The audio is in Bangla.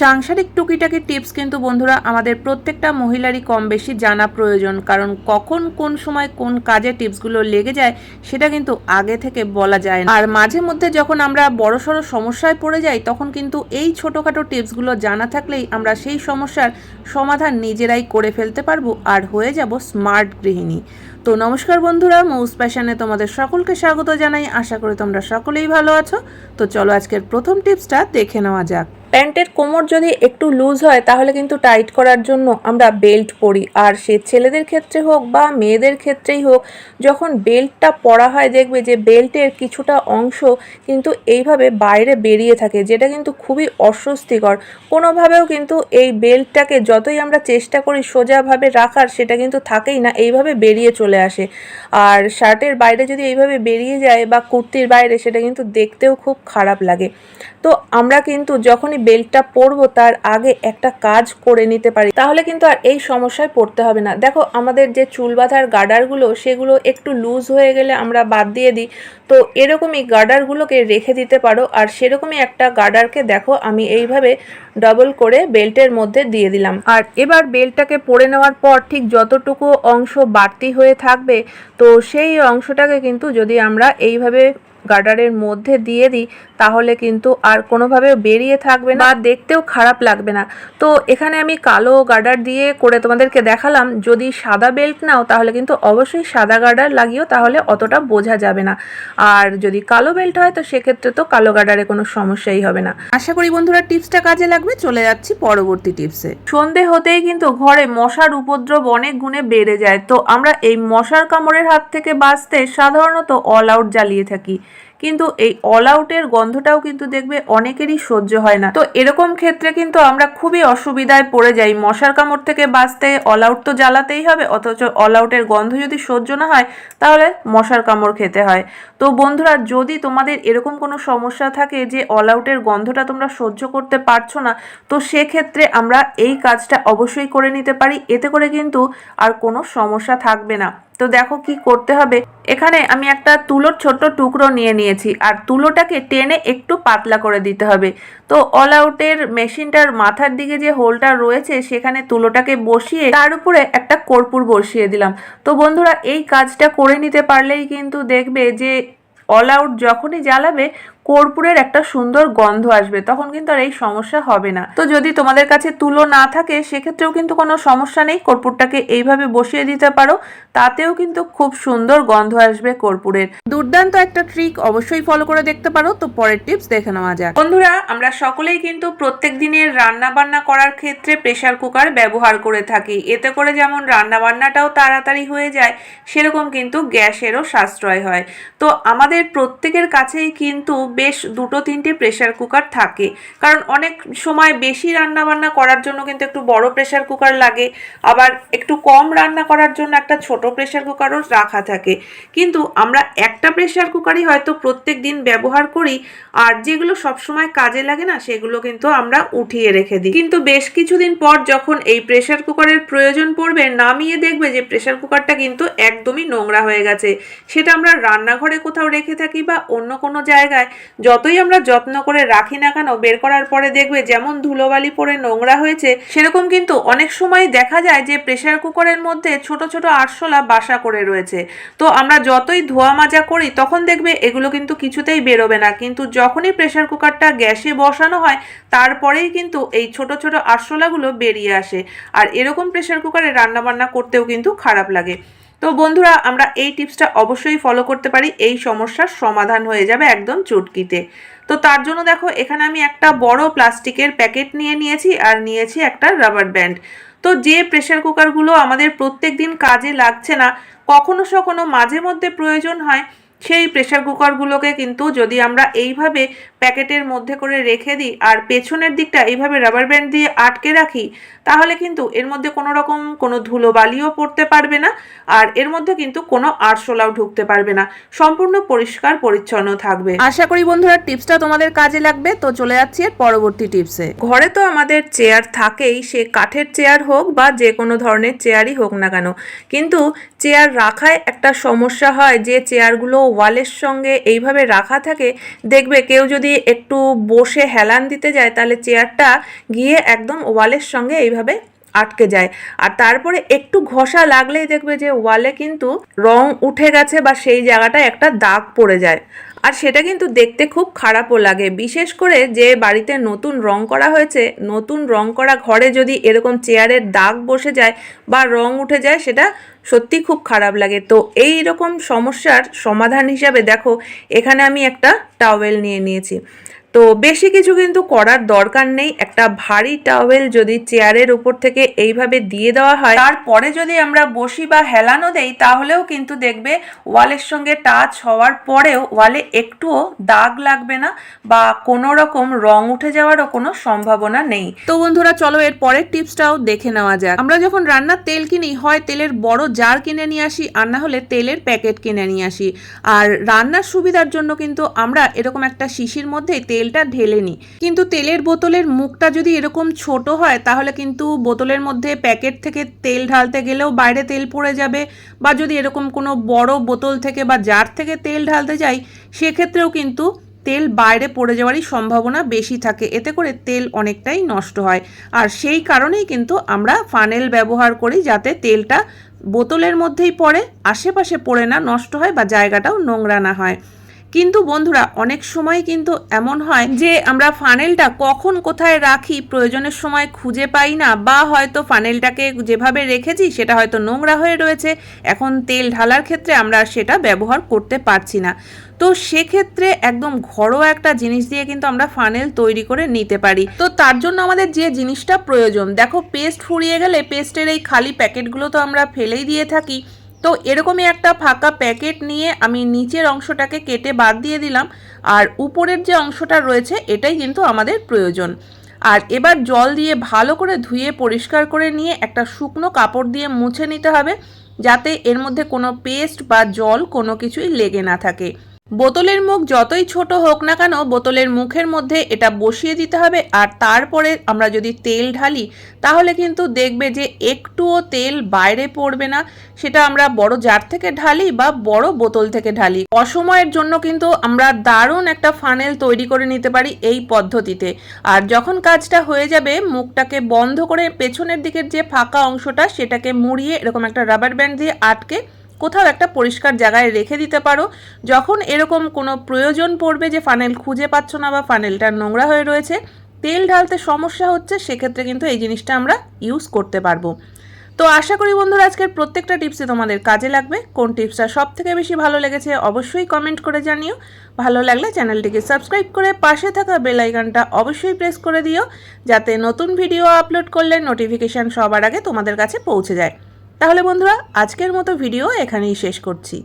সাংসারিক টুকিটাকি টিপস কিন্তু বন্ধুরা আমাদের প্রত্যেকটা মহিলারই কম বেশি জানা প্রয়োজন, কারণ কখন কোন সময় কোন কাজে টিপসগুলো লেগে যায় সেটা কিন্তু আগে থেকে বলা যায় আর মাঝে মধ্যে যখন আমরা বড়সড় সমস্যায় পড়ে যাই, তখন কিন্তু এই ছোটোখাটো টিপসগুলো জানা থাকলেই আমরা সেই সমস্যার সমাধান নিজেরাই করে ফেলতে পারব আর হয়ে যাব স্মার্ট গৃহিণী। তো নমস্কার বন্ধুরা, মৌস প্যাশনে তোমাদের সকলকে স্বাগত জানাই। আশা করি তোমরা সকলেই ভালো আছো। তো চলো আজকের প্রথম টিপসটা দেখে নেওয়া যাক। প্যান্টের কোমর যদি একটু লুজ হয়, তাহলে কিন্তু টাইট করার জন্য আমরা বেল্ট পরি। আর সে ছেলেদের ক্ষেত্রে হোক বা মেয়েদের ক্ষেত্রেই হোক, যখন বেল্টটা পরা হয়, দেখবে যে বেল্টের কিছুটা অংশ কিন্তু এইভাবে বাইরে বেরিয়ে থাকে, যেটা কিন্তু খুবই অস্বস্তিকর। কোনোভাবেও কিন্তু এই বেল্টটাকে যতই আমরা চেষ্টা করি সোজাভাবে রাখার, সেটা কিন্তু থাকেই না, এইভাবে বেরিয়ে চলে আসে। আর শার্টের বাইরে যদি এইভাবে বেরিয়ে যায় বা কুর্তির বাইরে, সেটা কিন্তু দেখতেও খুব খারাপ লাগে। তো আমরা কিন্তু যখনই বেল্টটা পরবো, তার আগে একটা কাজ করে নিতে পারি। তাহলে কিন্তু আর এই সমস্যায় পড়তে হবে না। দেখো, আমাদের যে চুল বাঁধার গার্ডারগুলো, সেগুলো একটু লুজ হয়ে গেলে আমরা বাদ দিয়ে দিই। তো এরকমই গার্ডারগুলোকে রেখে দিতে পারো, আর সেরকমই একটা গার্ডারকে দেখো, আমি এইভাবে ডবল করে বেল্টের মধ্যে দিয়ে দিলাম। আর এবার বেল্টটাকে পরে নেওয়ার পর ঠিক যতটুকু অংশ বাড়তি হয়ে থাকবে, তো সেই অংশটাকে কিন্তু যদি আমরা এইভাবে গার্ডারের মধ্যে দিয়ে দিই তাহলে কিন্তু আর কোনোভাবে বেরিয়ে থাকবে না দেখতেও খারাপ লাগবে না। তো এখানে আমি কালো গার্ডার দিয়ে করে তোমাদেরকে দেখালাম। যদি সাদা বেল্ট নাও, তাহলে কিন্তু অবশ্যই সাদা গার্ডার লাগিও, তাহলে অতটা বোঝা যাবে না। আর যদি কালো বেল্ট হয়, তো সেক্ষেত্রে তো কালো গার্ডারে কোনো সমস্যাই হবে না। আশা করি বন্ধুরা টিপসটা কাজে লাগবে। চলে যাচ্ছি পরবর্তী টিপসে। সন্ধে হতেই কিন্তু ঘরে মশার উপদ্রব অনেক গুণে বেড়ে যায়। তো আমরা এই মশার কামড়ের হাত থেকে বাঁচতে সাধারণত অল আউট জ্বালিয়ে থাকি। কিন্তু এই অল আউটের গন্ধটাও কিন্তু দেখবে অনেকেরই সহ্য হয় না। তো এরকম ক্ষেত্রে কিন্তু আমরা খুবই অসুবিধায় পড়ে যাই। মশার কামড় থেকে বাঁচতে অল আউট তো জ্বালাতেই হবে, অথচ অল আউটের গন্ধ যদি সহ্য না হয়, তাহলে মশার কামড় খেতে হয়। তো বন্ধুরা, যদি তোমাদের এরকম কোনো সমস্যা থাকে যে অল আউটের গন্ধটা তোমরা সহ্য করতে পারছ না, তো সেক্ষেত্রে আমরা এই কাজটা অবশ্যই করে নিতে পারি। এতে করে কিন্তু আর কোনো সমস্যা থাকবে না। তো দেখো কি করতে হবে। এখানে আমি একটা তুলোর ছোট্ট টুকরো নিয়ে নিয়েছি, আর তুলোটাকে টেনে একটু পাতলা করে দিতে হবে। তো অল আউটের মেশিনটার মাথার দিকে যে হোলটা রয়েছে, সেখানে তুলোটাকে বসিয়ে তার উপরে একটা কর্পূর বসিয়ে দিলাম। তো বন্ধুরা, এই কাজটা করে নিতে পারলেই কিন্তু দেখবে যে অল আউট যখনই জ্বালাবে কর্পূরের একটা সুন্দর গন্ধ আসবে, তখন কিন্তু আর এই সমস্যা হবে না। তো যদি তোমাদের কাছে তুলো না থাকে, সেক্ষেত্রেও কিন্তু কোনো সমস্যা নেই, কর্পূরটাকে এইভাবে বসিয়ে দিতে পারো, তাতেও কিন্তু খুব সুন্দর গন্ধ আসবে কর্পূরের। দুর্দান্ত একটা ট্রিক অবশ্যই ফলো করে দেখতে পারো, তো পরের টিপস দেখে নেওয়া যাক। বন্ধুরা, আমরা সকলেই কিন্তু প্রত্যেক দিনের রান্না বান্না করার ক্ষেত্রে প্রেসার কুকার ব্যবহার করে থাকি। এতে করে যেমন রান্না বান্নাটাও তাড়াতাড়ি হয়ে যায়, সেরকম কিন্তু গ্যাসেরও সাশ্রয় হয়। তো আমাদের প্রত্যেকের কাছেই কিন্তু বেশ দুটো তিনটে প্রেশার কুকার থাকে। কারণ অনেক সময় বেশি রান্না বান্না করার জন্য কিন্তু একটু বড় প্রেশার কুকার লাগে, আবার একটু কম রান্না করার জন্য একটা ছোট প্রেশার কুকারও রাখা থাকে। কিন্তু আমরা একটা প্রেশার কুকারই হয়তো প্রত্যেক দিন ব্যবহার করি, আর যেগুলো সবসময় কাজে লাগে না, সেগুলো কিন্তু আমরা উঠিয়ে রেখে দিই। কিন্তু বেশ কিছুদিন পর যখন এই প্রেশার কুকারের প্রয়োজন পড়বে, নামিয়ে দেখবে যে প্রেশার কুকারটা কিন্তু একদমই নোংরা হয়ে গেছে। সেটা আমরা রান্নাঘরে কোথাও রেখে থাকি বা অন্য কোনো জায়গায় যতই আমরা যত্ন করে রাখি না কেন, বের করার পরে দেখবে যেমন ধুলোবালি পরে নোংরা হয়েছে, সেরকম কিন্তু অনেক সময় দেখা যায় যে প্রেশার কুকারের মধ্যে ছোট ছোট আরশোলা বাসা করে রয়েছে। তো আমরা যতই ধোয়া মাজা করি, তখন দেখবে এগুলো কিন্তু কিছুতেই বেরোবে না। কিন্তু যখনই প্রেশার কুকারটা গ্যাসে বসানো হয়, তারপরেই কিন্তু এই ছোট ছোট আরশোলাগুলো বেরিয়ে আসে। আর এরকম প্রেশার কুকারে রান্নাবান্না করতেও কিন্তু খারাপ লাগে। তো বন্ধুরা, আমরা এই টিপসটা অবশ্যই ফলো করতে পারি। এই সমস্যার সমাধান হয়ে যাবে একদম চুটকিতে। তো তার জন্য দেখো, এখানে আমি একটা বড় প্লাস্টিকের প্যাকেট নিয়ে নিয়েছি আর নিয়েছি একটা রাবার ব্যান্ড তো যে প্রেশার কুকারগুলো আমাদের প্রত্যেক দিন কাজে লাগছে না, কখনো সখনো মাঝে মধ্যে প্রয়োজন হয় সেই প্রেসার কুকারগুলোকে কিন্তু যদি আমরা এইভাবে প্যাকেটের মধ্যে করে রেখে দিই আর পেছনের দিকটা এইভাবে রাবার ব্যান্ড দিয়ে আটকে রাখি, তাহলে কিন্তু এর মধ্যে কোনো রকম কোনো ধুলো বালিও পড়তে পারবে না আর এর মধ্যে কিন্তু কোনো আরশোলাও ঢুকতে পারবে না। সম্পূর্ণ পরিষ্কার পরিচ্ছন্ন থাকবে। আশা করি বন্ধুরা টিপসটা তোমাদের কাজে লাগবে। তো চলে যাচ্ছি এর পরবর্তী টিপসে। ঘরে তো আমাদের চেয়ার থাকেই, সে কাঠের চেয়ার হোক বা যে কোনো ধরনের চেয়ারই হোক না কেন, কিন্তু চেয়ার রাখায় একটা সমস্যা হয় যে চেয়ারগুলো ওয়ালের সঙ্গে এইভাবে রাখা থাকে, দেখবে কেউ যদি একটু বসে হেলান দিতে যায়, তাহলে চেয়ারটা গিয়ে একদম ওয়ালের সঙ্গে এইভাবে আটকে যায়। আর তারপরে একটু ঘষা লাগলেই দেখবে যে ওয়ালে কিন্তু রং উঠে গেছে বা সেই জায়গাটা একটা দাগ পড়ে যায়। আর সেটা কিন্তু দেখতে খুব খারাপও লাগে। বিশেষ করে যে বাড়িতে নতুন রং করা হয়েছে, নতুন রং করা ঘরে যদি এরকম চেয়ারের দাগ বসে যায় বা রং উঠে যায়, সেটা সত্যি খুব খারাপ লাগে। তো এই রকম সমস্যার সমাধান হিসাবে দেখো, এখানে আমি একটা টাওয়েল নিয়ে নিয়েছি। তো বেশি কিছু কিন্তু করার দরকার নেই। একটা ভারী টাওয়েল যদি চেয়ারের উপর থেকে এইভাবে দিয়ে দেওয়া হয়, তারপরে যদি আমরা বসি বা হেলানো দেই, তাহলেও কিন্তু দেখবে ওয়ালের সঙ্গে টাচ হওয়ার পরেও ওয়ালে একটুও দাগ লাগবে না বা কোনো রকম রং উঠে যাওয়ারও কোনো সম্ভাবনা নেই। তো বন্ধুরা, চলো এর পরের টিপসটাও দেখে নেওয়া যাক। আমরা যখন রান্নার তেল কিনি, হয় তেলের বড় জার কিনে নিয়ে আসি আর না হলে তেলের প্যাকেট কিনে নিয়ে আসি। আর রান্নার সুবিধার জন্য কিন্তু আমরা এরকম একটা শিশির মধ্যেই তেলটা ঢেলে নিই কিন্তু তেলের বোতলের মুখটা যদি এরকম ছোট হয়, তাহলে কিন্তু বোতলের মধ্যে প্যাকেট থেকে তেল ঢালতে গেলেও বাইরে তেল পড়ে যাবে বা যদি এরকম কোনো বড় বোতল থেকে বা জার থেকে তেল ঢালতে যাই, সেক্ষেত্রেও কিন্তু তেল বাইরে পড়ে যাওয়ারই সম্ভাবনা বেশি থাকে। এতে করে তেল অনেকটাই নষ্ট হয়। আর সেই কারণেই কিন্তু আমরা ফানেল ব্যবহার করি যাতে তেলটা বোতলের মধ্যেই পড়ে, আশেপাশে পড়ে না, নষ্ট হয় বা জায়গাটাও নোংরা না হয়। কিন্তু বন্ধুরা, অনেক সময় কিন্তু এমন হয় যে আমরা ফানেলটা কখন কোথায় রাখি, প্রয়োজনের সময় খুঁজে পাই না, বা হয়তো ফানেলটাকে যেভাবে রেখেছি সেটা হয়তো নোংরা হয়ে রয়েছে, এখন তেল ঢালার ক্ষেত্রে আমরা সেটা ব্যবহার করতে পারছি না। তো সেক্ষেত্রে একদম ঘরোয়া একটা জিনিস দিয়ে কিন্তু আমরা ফানেল তৈরি করে নিতে পারি। তো তার জন্য আমাদের যে জিনিসটা প্রয়োজন, দেখো পেস্ট ফুরিয়ে গেলে পেস্টের এই খালি প্যাকেটগুলো তো আমরা ফেলেই দিয়ে থাকি তো এরকমই একটা ফাঁকা প্যাকেট নিয়ে আমি নিচের অংশটাকে কেটে বাদ দিয়ে দিলাম। আর উপরের যে অংশটা রয়েছে, এটাই কিন্তু আমাদের প্রয়োজন। আর এবার জল দিয়ে ভালো করে ধুয়ে পরিষ্কার করে নিয়ে একটা শুকনো কাপড় দিয়ে মুছে নিতে হবে, যাতে এর মধ্যে কোনো পেস্ট বা জল কোনো কিছুই লেগে না থাকে। বোতলের মুখ যতই ছোট হোক না কেন, বোতলের মুখের মধ্যে এটা বসিয়ে দিতে হবে আর তারপরে আমরা যদি তেল ঢালি, তাহলে কিন্তু দেখবে যে একটুও তেল বাইরে পড়বে না। সেটা আমরা বড় জার থেকে ঢালি বা বড় বোতল থেকে ঢালি। অসময়ের জন্য কিন্তু আমরা দারুণ একটা ফানেল তৈরি করে নিতে পারি এই পদ্ধতিতে। আর যখন কাজটা হয়ে যাবে, মুখটাকে বন্ধ করে পেছনের দিকের যে ফাঁকা অংশটা, সেটাকে মুড়িয়ে এরকম একটা রাবার ব্যান্ড দিয়ে আটকে কোথাও একটা পরিষ্কার জায়গায় রেখে দিতে পারো। যখন এরকম কোনো প্রয়োজন পড়বে যে ফানেল খুঁজে পাচ্ছ না বা ফানেলটা নোংরা হয়ে রয়েছে, তেল ঢালতে সমস্যা হচ্ছে, সেক্ষেত্রে কিন্তু এই জিনিসটা আমরা ইউজ করতে পারব। তো আশা করি বন্ধুরা, আজকের প্রত্যেকটা টিপসে তোমাদের কাজে লাগবে। কোন টিপসটা সব থেকে বেশি ভালো লেগেছে অবশ্যই কমেন্ট করে জানিও। ভালো লাগলে চ্যানেলটিকে সাবস্ক্রাইব করে পাশে থাকা বেল আইকনটা অবশ্যই প্রেস করে দিও, যাতে নতুন ভিডিও আপলোড করলে নোটিফিকেশান সবার আগে তোমাদের কাছে পৌঁছে যায়। তাহলে বন্ধুরা আজকের মতো ভিডিও এখানেই শেষ করছি।